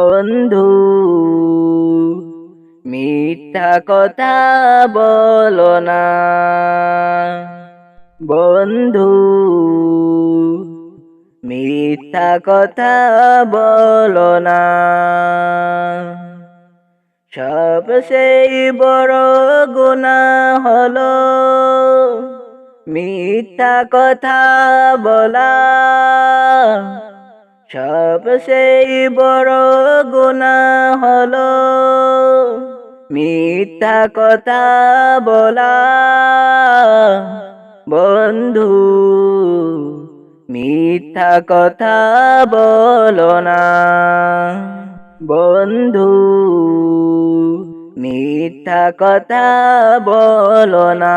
বন্ধু, মিথ্যা কথা বলো না। বন্ধু, মিথ্যা কথা বলো না। সবচেয়ে বড় গুণা হলো মিথ্যা কথা বলা। সবচেয়ে বড় গুণা হলো। মিথ্যা কথা বলা। বন্ধু, মিথ্যা কথা বলো না। বন্ধু, মিথ্যা কথা বলো না।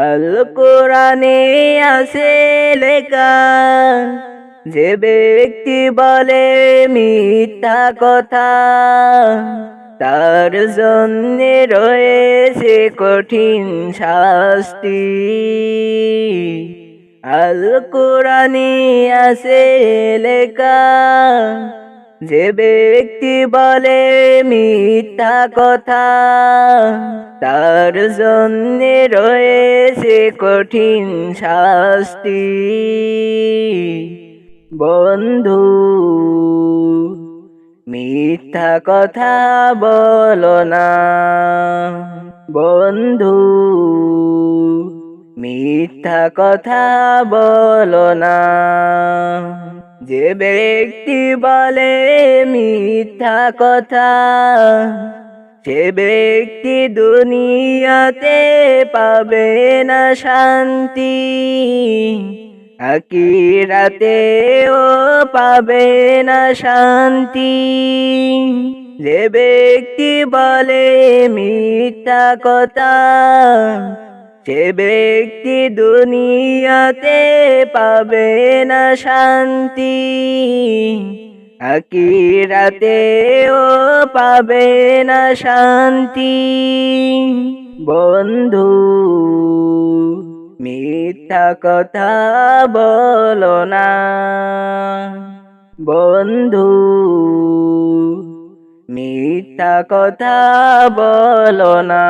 আল কোরআনে আছে লেখা, যে ব্যক্তি বলে মিথ্যা কথা, তার জন্য রয়েছে কঠিন শাস্তি। আল কোরআনে আছে লেখা যে ব্যক্তি বলে মিথ্যা কথা, তার জন্য রয়েছে কঠিন শাস্তি। বন্ধু, মিথ্যা কথা বলো না। বন্ধু, মিথ্যা কথা বলো না। যে ব্যক্তি বলে মিথ্যা কথা, সে ব্যক্তি দুনিয়াতে পাবে না শান্তি আকিরাতে ও পাবে না শান্তি। যে ব্যক্তি বলে মিথ্যা কথা সে ব্যক্তি দুনিয়াতে পাবে না শান্তি আকিরাতে ও পাবে না শান্তি। বন্ধু, মিথ্যা কথা বলো না। বন্ধু, মিথ্যা কথা বলো না।